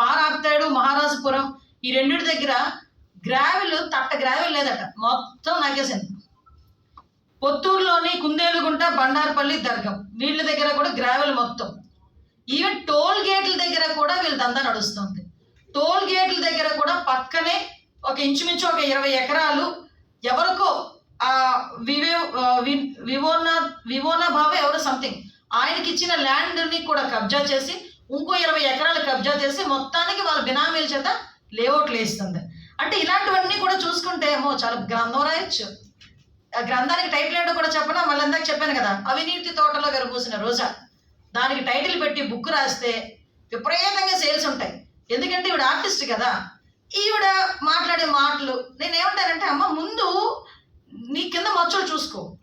పారాప్తాడు మహారాజపురం ఈ రెండింటి దగ్గర గ్రావెల్ తట్ట గ్రావెల్ లేదట. మొత్తం నాగేసింది పొత్తూరులోని కుందేలుగుంట బండారపల్లి దర్గం. వీళ్ళ దగ్గర కూడా గ్రావెల్ మొత్తం. ఈవెన్ టోల్ గేట్ల దగ్గర కూడా వీళ్ళ దందా నడుస్తుంది. టోల్ గేట్ల దగ్గర కూడా పక్కనే ఒక ఇంచుమించు ఒక ఇరవై ఎకరాలు ఎవరికో ఆ వివే వివోనా వివోనా భావ ఎవరో సంథింగ్. ఆయనకి ఇచ్చిన ల్యాండ్ని కూడా కబ్జా చేసి ఇంకో ఇరవై ఎకరాలు కబ్జా చేసి మొత్తానికి వాళ్ళ బినామీల చేత లేఅవుట్లు వేస్తుంది. అంటే ఇలాంటివన్నీ కూడా చూసుకుంటే ఏమో చాలా గ్రంథం రాయొచ్చు. ఆ గ్రంథానికి టైటిల్ ఏంటో కూడా చెప్పనా? మళ్ళీ ఇందాక చెప్పాను కదా అవినీతి తోటలో విరబూసిన రోజా. దానికి టైటిల్ పెట్టి బుక్ రాస్తే విపరీతంగా సేల్స్ ఉంటాయి. ఎందుకంటే ఈవిడ ఆర్టిస్ట్ కదా. ఈవిడ మాట్లాడే మాటలు నేను ఏమంటానంటే అమ్మ ముందు నీ కింద మచ్చలు చూసుకో.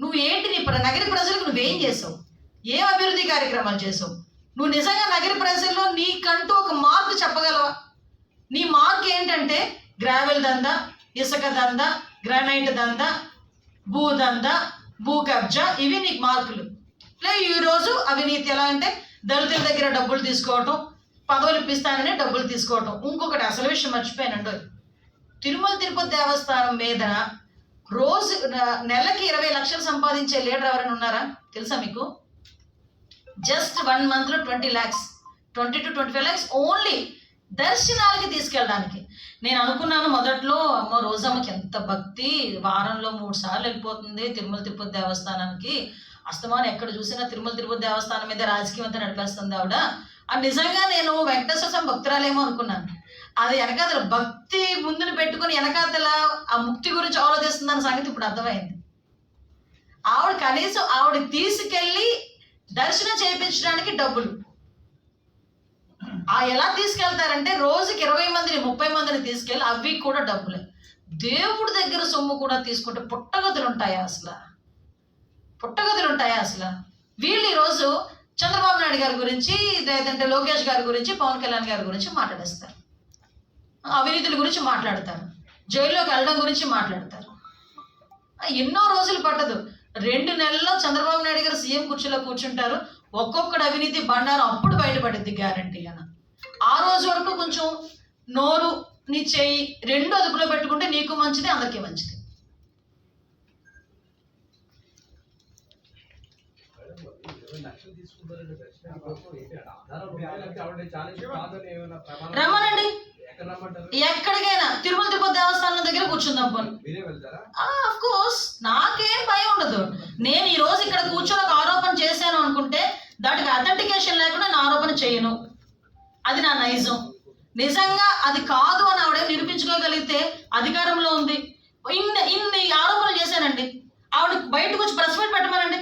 నువ్వు ఏంటి నీ నగర ప్రజలకు నువ్వేం చేసావు? ఏం అభివృద్ధి కార్యక్రమాలు చేసావు? నువ్వు నిజంగా నగర ప్రజల్లో నీకంటూ ఒక మార్క్ చెప్పగలవా? నీ మార్క్ ఏంటంటే గ్రావెల్ దందా ఇసుక దందా గ్రానైట్ దందా భూ దందా భూ కబ్జా ఇవి నీకు మార్కులు. లే ఈరోజు అవినీతి ఎలా అంటే దళితుల దగ్గర డబ్బులు తీసుకోవటం పదవులు ఇప్పిస్తానని డబ్బులు తీసుకోవటం. ఇంకొకటి అసలు విషయం మర్చిపోయానండి తిరుమల తిరుపతి దేవస్థానం మీద రోజు నెలకి ఇరవై లక్షలు సంపాదించే లీడర్ ఎవరైనా ఉన్నారా? తెలుసా మీకు? జస్ట్ వన్ మంత్లో twenty lakhs twenty two twenty five lakhs only దర్శనాలకి తీసుకెళ్ళడానికి. నేను అనుకున్నాను మొదట్లో అమ్మ రోజమ్మకి ఎంత భక్తి వారంలో మూడు సార్లు వెళ్ళిపోతుంది తిరుమల తిరుపతి దేవస్థానానికి. అస్తమానం ఎక్కడ చూసినా తిరుమల తిరుపతి దేవస్థానం మీద రాజకీయం అంతా నడిపేస్తుంది ఆవిడ. అది నిజంగా నేను వెంకటేశ్వర స్వామి భక్తురాలేమో అనుకున్నాను. అది వెనకాతల భక్తి ముందున పెట్టుకుని వెనకాతల ఆ ముక్తి గురించి ఆలోచిస్తుందన్న సంగతి ఇప్పుడు అర్థమైంది. ఆవిడ కనీసం ఆవిడ తీసుకెళ్ళి దర్శనం చేయించడానికి డబ్బులు. ఆ ఎలా తీసుకెళ్తారంటే రోజుకి ఇరవై మందిని ముప్పై మందిని తీసుకెళ్ళి అవి కూడా డబ్బులే. దేవుడి దగ్గర సొమ్ము కూడా తీసుకుంటే పుట్టగదులు ఉంటాయా అసలు? పుట్టగదులు ఉంటాయా అసలు? వీళ్ళు ఈరోజు చంద్రబాబు నాయుడు గారి గురించి లేదంటే లోకేష్ గారి గురించి పవన్ కళ్యాణ్ గారి గురించి మాట్లాడేస్తారు. అవినీతుల గురించి మాట్లాడతారు. జైల్లోకి వెళ్ళడం గురించి మాట్లాడతారు. ఎన్నో రోజులు పట్టదు. రెండు నెలల్లో చంద్రబాబు నాయుడు గారు సీఎం కుర్చీలో కూర్చుంటారు. ఒక్కొక్కడు అవినీతి బండారం అప్పుడు బయటపడింది గ్యారంటీ అని ఆ రోజు వరకు కొంచెం నోరు నీ చేయి రెండు అదుపులో పెట్టుకుంటే నీకు మంచిది అందరికీ మంచిది. రమ్మనండి. ఎక్కడికైనా తిరుమల తిరుపతి దేవస్థానం దగ్గర కూర్చుందాం పోనీ. ఆఫ్ కోర్స్ నాకేం భయం ఉండదు. నేను ఈ రోజు ఇక్కడ కూర్చొని ఒక ఆరోపణ చేశాను అనుకుంటే దానికి అథెంటికేషన్ లేకుండా నా ఆరోపణ చేయను. అది నా నైజం. నిజంగా అది కాదు అని ఆవిడ నిరూపించుకోగలిగితే అధికారంలో ఉంది. ఇన్ని ఇన్ని ఆరోపణలు చేశానండి. ఆవిడ బయటకు వచ్చి ప్రెస్ మీట్ పెట్టమనండి.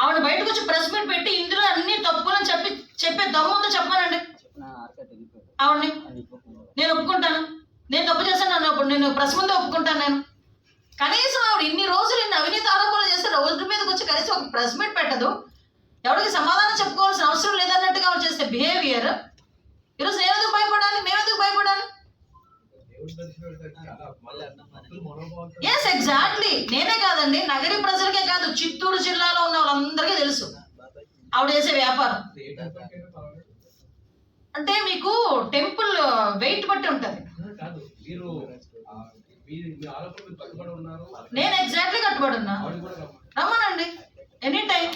ఆవిడ బయటకు వచ్చి ప్రెస్ మీట్ పెట్టి ఇందులో అన్ని తప్పులని చెప్పి చెప్పే దమ్ముందో చెప్పానండి ఆవిడని? నేను ఒప్పుకుంటాను. నేను తప్పు చేశాను నన్ను ఇప్పుడు నేను ప్రెస్ ముందే ఒప్పుకుంటాను నేను. కనీసం ఆవిడ ఇన్ని రోజులు ఇన్ని అవినీతి ఆరోపణలు చేస్తే రోజు మీదకి వచ్చి కనీసం ఒక ప్రెస్ మీట్ పెట్టదు. ఎవరికి సమాధానం చెప్పుకోవాల్సిన అవసరం లేదన్నట్టుగా ఆవిడ చేసే బిహేవియర్ ఈరోజు నేను ఎందుకు భయపడాలి? మేము ఎందుకు భయపడాలి? ఎస్ ఎగ్జాక్ట్లీ నేనే కాదండి. నగరి ప్రజలకే కాదు. చిత్తూరు జిల్లాలో ఉన్న వాళ్ళందరికీ తెలుసు. ఆవిడ చేసే వ్యాపారం. అంటే మీకు టెంపుల్ వెయిట్ బట్టి ఉంటుంది. నేను ఎగ్జాక్ట్లీ కట్టుబడి ఉన్నా. రమ్మనండి. Any time.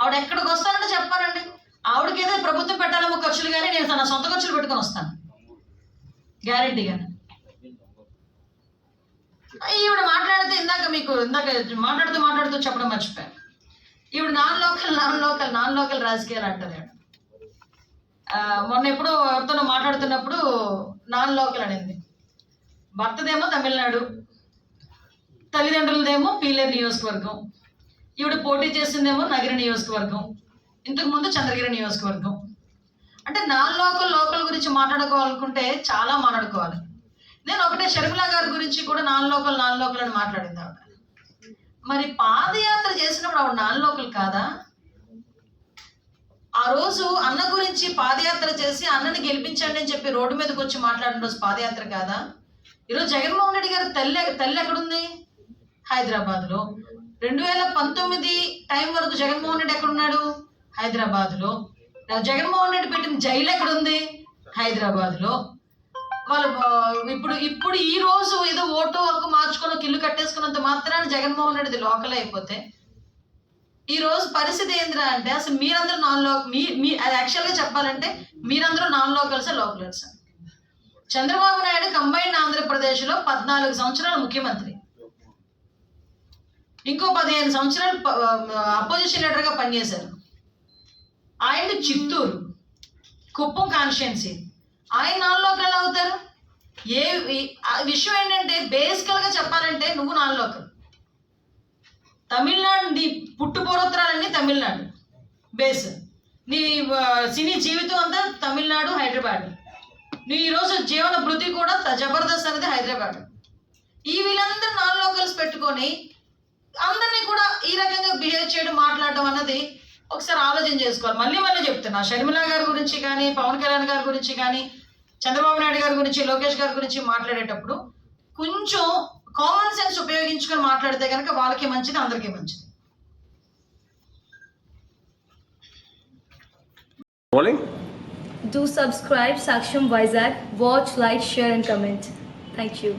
ఆవిడ ఎక్కడికి వస్తానంటే చెప్పానండి ఆవిడకి ఏదో ప్రభుత్వం పెట్టాలేమో ఖర్చులు కానీ నేను తన సొంత ఖర్చులు పెట్టుకొని వస్తాను. గ్యారెంటీగా. ఈవిడ మాట్లాడితే ఇందాక మీకు ఇందాక మాట్లాడుతూ మాట్లాడుతూ చెప్పడం మర్చిపోయాను. ఈవిడ non local non local non local రాజకీయాలు అంటది. ఆ, మొన్న ఎప్పుడో ఎవరితోనో మాట్లాడుతున్నప్పుడు నాన్ లోకల్ అనింది. భర్తదేమో తమిళనాడు తల్లిదండ్రులదేమో పీలేరు నియోజకవర్గం ఈవిడ పోటీ చేసిందేమో నగిరి నియోజకవర్గం ఇంతకు ముందు చంద్రగిరి నియోజకవర్గం. అంటే నాన్ లోకల్ లోకల్ గురించి మాట్లాడుకోవాలనుకుంటే చాలా మాట్లాడుకోవాలి. నేను ఒకటే షర్మిలా గారి గురించి కూడా నాన్ లోకల్ నాన్ లోకల్ అని మాట్లాడింది ఆవిడ. మరి పాదయాత్ర చేసినప్పుడు ఆవిడ నాన్ లోకల్ కాదా? ఆ రోజు అన్న గురించి పాదయాత్ర చేసి అన్నని గెలిపించండి అని చెప్పి రోడ్డు మీదకి వచ్చి మాట్లాడిన రోజు పాదయాత్ర కాదా? ఈరోజు జగన్మోహన్ రెడ్డి గారు తల్లి తల్లి ఎక్కడుంది? హైదరాబాద్లో. రెండు వేల పంతొమ్మిది టైం వరకు జగన్మోహన్ రెడ్డి ఎక్కడున్నాడు? హైదరాబాద్లో. జగన్మోహన్ రెడ్డి పెట్టిన జైలు ఎక్కడుంది? హైదరాబాద్లో వాళ్ళు ఇప్పుడు ఇప్పుడు ఈ రోజు ఏదో ఓటు వరకు మార్చుకొని ఒక ఇల్లు కట్టేసుకున్నంత మాత్రాన జగన్మోహన్ రెడ్డిది లోకల్ అయిపోతే ఈ రోజు పరిస్థితి ఏంద్రా అంటే అసలు మీరందరూ నాన్లో మీ మీ అది యాక్చువల్గా చెప్పాలంటే మీరందరూ నాన్ లోకల్స్ లోకలర్స్ చంద్రబాబు నాయుడు కంబైన్డ్ ఆంధ్రప్రదేశ్లో పద్నాలుగు సంవత్సరాలు ముఖ్యమంత్రి. ఇంకో పదిహేను సంవత్సరాలు అపోజిషన్ లీడర్గా పనిచేశారు. ఆయన చిత్తూరు కుప్పం కాన్స్టిట్యున్సీ ఆయన నాన్ లోకల్ అవుతారు. ఏ విషయం ఏంటంటే బేసికల్గా చెప్పాలంటే నువ్వు నాన్ లోకల్ తమిళనాడు నీ పుట్టు పూర్వత్రాలన్నీ తమిళనాడు. బేస్. నీ సినీ జీవితం అంతా తమిళనాడు హైదరాబాద్. నీ ఈరోజు జీవన భృతి కూడా జబర్దస్త్ అనేది హైదరాబాద్. ఈ వీళ్ళందరూ నాన్ లోకల్స్ పెట్టుకొని అందరినీ కూడా ఈ రకంగా బిహేవ్ చేయడం మాట్లాడడం అన్నది ఒకసారి ఆలోచన చేసుకోవాలి. మళ్ళీ మళ్ళీ చెప్తున్నా. షర్మిల గారి గురించి కానీ పవన్ కళ్యాణ్ గారి గురించి కానీ చంద్రబాబు నాయుడు గారి గురించి లోకేష్ గారి గురించి మాట్లాడేటప్పుడు కొంచెం కామన్ సెన్స్ ఉపయోగించుకొని మాట్లాడితే కనుక వాళ్ళకి మంచిది అందరికీ మంచిది? Do subscribe Saksham Vizag. Watch, like, share, and comment. Thank you.